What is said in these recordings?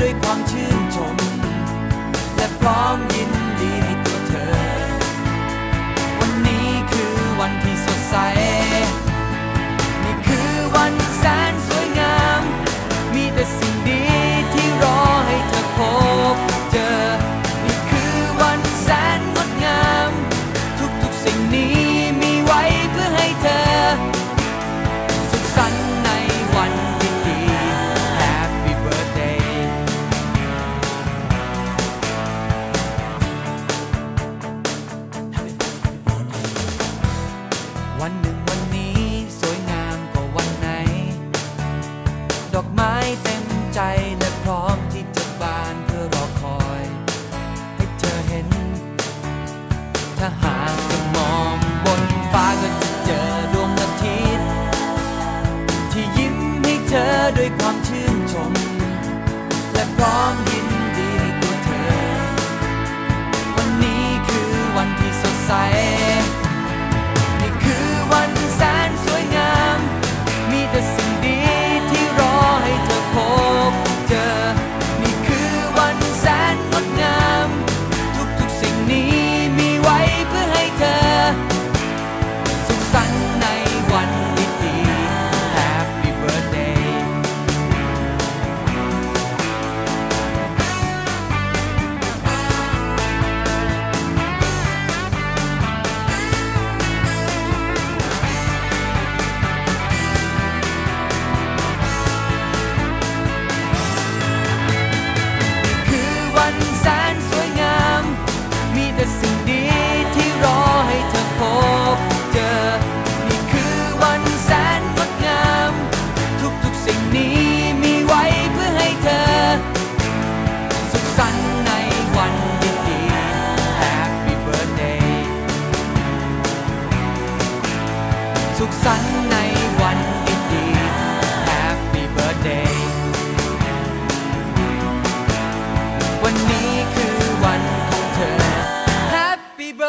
ด้วยความชื่นชม และพร้อมยิน ดอกไม้เต็มใจและพร้อมที่จะบานเพื่อรอคอย ให้เธอเห็น ถ้าหากจะมองบนฟ้าก็จะเจอดวงอาทิตย์ ที่ยิ้มให้เธอด้วยความ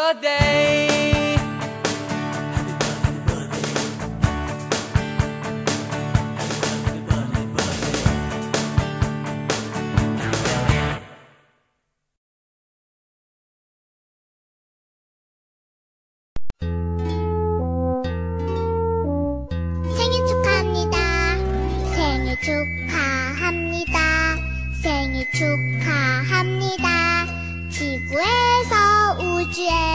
Happy birthday 생일 축하합니다. 생일 축하합니다. 생일 축하합니다. 지구에서 우주에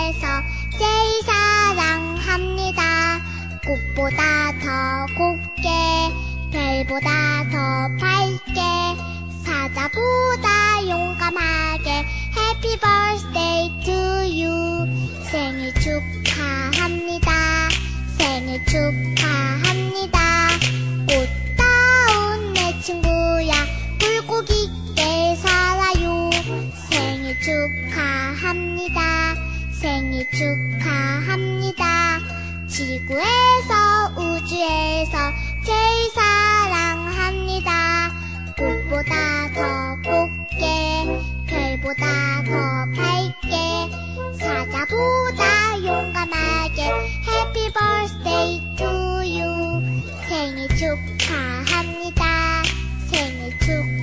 보다 더 곱게 별보다 더 밝게 사자보다 용감하게 Happy birthday 생일 축하합니다. 생일 축하합니다. 꽃다운 내 친구야. 있게 살아요. 생일 축하합니다. 생일 축하합니다. 지구에서 우주에서 제일 사랑합니다. 꽃보다 더 곱게 별보다 더 밝게 사자보다 용감하게 Happy birthday 생일 축하합니다. 생일 축하